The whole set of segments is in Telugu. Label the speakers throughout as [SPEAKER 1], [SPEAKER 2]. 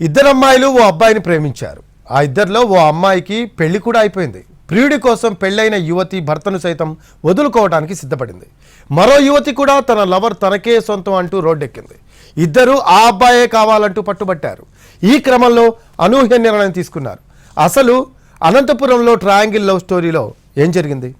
[SPEAKER 1] ఇద్దరు అమ్మాయిలు ఓ అబ్బాయిని ప్రేమించారు. ఆ ఇద్దరిలో ఓ అమ్మాయికి పెళ్ళి కూడా అయిపోయింది. ప్రియుడి కోసం పెళ్ళైన యువతి భర్తను సైతం వదులుకోవడానికి సిద్ధపడింది. మరో యువతి కూడా తన లవర్ తనకే సొంతం అంటూ రోడ్డెక్కింది. ఇద్దరు ఆ అబ్బాయే కావాలంటూ పట్టుబట్టారు. ఈ క్రమంలో అనూహ్య నిర్ణయం తీసుకున్నారు. అసలు అనంతపురంలో ట్రయాంగిల్ లవ్ స్టోరీలో ఏం జరిగింది?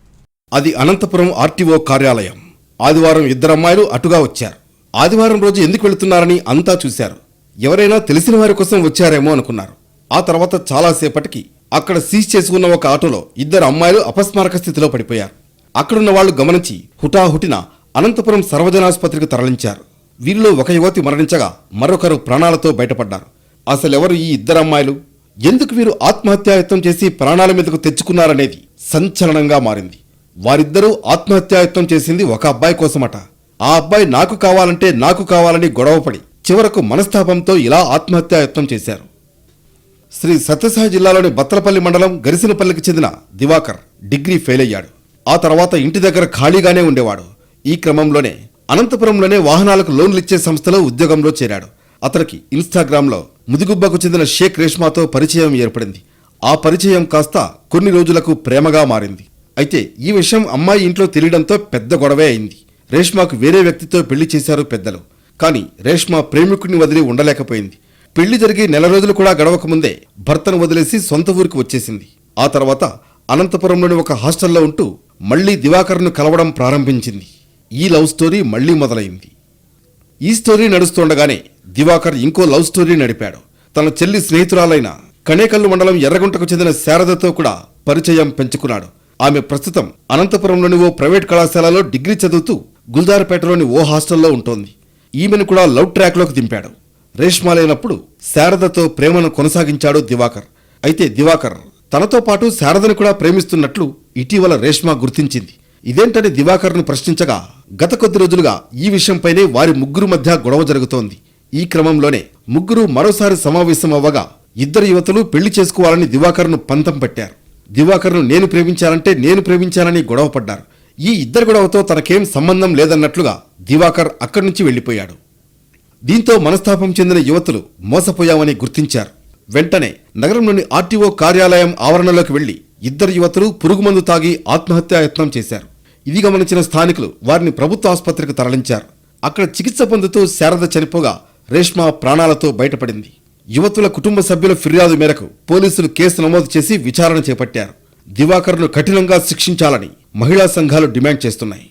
[SPEAKER 2] అది అనంతపురం ఆర్టీఓ కార్యాలయం. ఆదివారం ఇద్దరు అమ్మాయిలు అటుగా వచ్చారు. ఆదివారం రోజు ఎందుకు వెళుతున్నారని అంతా చూశారు. ఎవరైనా తెలిసిన వారి కోసం వచ్చారేమో అనుకున్నారు. ఆ తర్వాత చాలాసేపటికి అక్కడ సీజ్ చేసుకున్న ఒక ఆటోలో ఇద్దరు అమ్మాయిలు అపస్మారక స్థితిలో పడిపోయారు. అక్కడున్న వాళ్ళు గమనించి హుటాహుటిన అనంతపురం సర్వజనాసుపత్రికి తరలించారు. వీరిలో ఒక యువతి మరణించగా మరొకరు ప్రాణాలతో బయటపడ్డారు. అసలెవరు ఈ ఇద్దరు అమ్మాయిలు? ఎందుకు వీరు ఆత్మహత్యాయత్నం చేసి ప్రాణాల మీదకు తెచ్చుకున్నారనేది సంచలనంగా మారింది. వారిద్దరూ ఆత్మహత్యాయత్నం చేసింది ఒక అబ్బాయి కోసమట. ఆ అబ్బాయి నాకు కావాలంటే నాకు కావాలని గొడవపడి చివరకు మనస్తాపంతో ఇలా ఆత్మహత్యాయత్నం చేశారు. శ్రీ సత్యసాయి జిల్లాలోని బత్తలపల్లి మండలం గరిసినపల్లికి చెందిన దివాకర్ డిగ్రీ ఫెయిల్ అయ్యాడు. ఆ తర్వాత ఇంటి దగ్గర ఖాళీగానే ఉండేవాడు. ఈ క్రమంలోనే అనంతపురంలోనే వాహనాలకు లోన్లు ఇచ్చే సంస్థలో ఉద్యోగంలో చేరాడు. అతనికి ఇన్స్టాగ్రామ్లో ముదిగుబ్బకు చెందిన షేక్ రేష్మాతో పరిచయం ఏర్పడింది. ఆ పరిచయం కాస్త కొన్ని రోజులకు ప్రేమగా మారింది. అయితే ఈ విషయం అమ్మాయి ఇంట్లో తెలియడంతో పెద్ద గొడవే అయింది. రేష్మాకు వేరే వ్యక్తితో పెళ్ళి చేశారు పెద్దలు. కానీ రేష్మా ప్రేమికుడిని వదిలి ఉండలేకపోయింది. పెళ్ళి జరిగి నెల రోజులు కూడా గడవకముందే భర్తను వదిలేసి సొంత ఊరికి వచ్చేసింది. ఆ తర్వాత అనంతపురంలోని ఒక హాస్టల్లో ఉంటూ మళ్ళీ దివాకర్ను కలవడం ప్రారంభించింది. ఈ లవ్ స్టోరీ మళ్ళీ మొదలైంది. ఈ స్టోరీ నడుస్తుండగానే దివాకర్ ఇంకో లవ్ స్టోరీ నడిపాడు. తన చెల్లి స్నేహితురాలైన కణేకల్లు మండలం ఎర్రగుంటకు చెందిన శారదతో కూడా పరిచయం పెంచుకున్నాడు. ఆమె ప్రస్తుతం అనంతపురంలోని ఓ ప్రైవేట్ కళాశాలలో డిగ్రీ చదువుతూ గుల్దార్పేటలోని ఓ హాస్టల్లో ఉంటోంది. ఈమెను కూడా లవ్ ట్రాక్లోకి దింపాడు. రేష్మా లేనప్పుడు శారదతో ప్రేమను కొనసాగించాడు దివాకర్. అయితే దివాకర్ తనతో పాటు శారదను కూడా ప్రేమిస్తున్నట్లు ఇటీవల రేష్మా గుర్తించింది. ఇదేంటని దివాకర్ను ప్రశ్నించగా గత కొద్ది రోజులుగా ఈ విషయంపైనే వారి ముగ్గురు మధ్య గొడవ జరుగుతోంది. ఈ క్రమంలోనే ముగ్గురు మరోసారి సమావేశం అవ్వగా ఇద్దరు యువతులు పెళ్ళి చేసుకోవాలని దివాకర్ను పంతం పట్టారు. దివాకర్ను నేను ప్రేమించాలంటే నేను ప్రేమించాలని గొడవపడ్డారు. ఈ ఇద్దరు గొడవతో తనకేం సంబంధం లేదన్నట్లుగా దివాకర్ అక్కడి నుంచి వెళ్ళిపోయాడు దీంతో మనస్తాపం చెందిన యువతులు మోసపోయామని గుర్తించారు. వెంటనే నగరంలోని ఆర్టీఓ కార్యాలయం ఆవరణలోకి వెళ్ళి ఇద్దరు యువతులు పురుగుమందు తాగి ఆత్మహత్యాయత్నం చేశారు. ఇది గమనించిన స్థానికులు వారిని ప్రభుత్వ ఆసుపత్రికి తరలించారు. అక్కడ చికిత్స పొందుతూ శారద చనిపోగా రేష్మా ప్రాణాలతో బయటపడింది. యువతుల కుటుంబ సభ్యుల ఫిర్యాదు మేరకు పోలీసులు కేసు నమోదు చేసి విచారణ చేపట్టారు. దివాకర్ను కఠినంగా శిక్షించాలని మహిళా సంఘాలు డిమాండ్ చేస్తున్నాయి.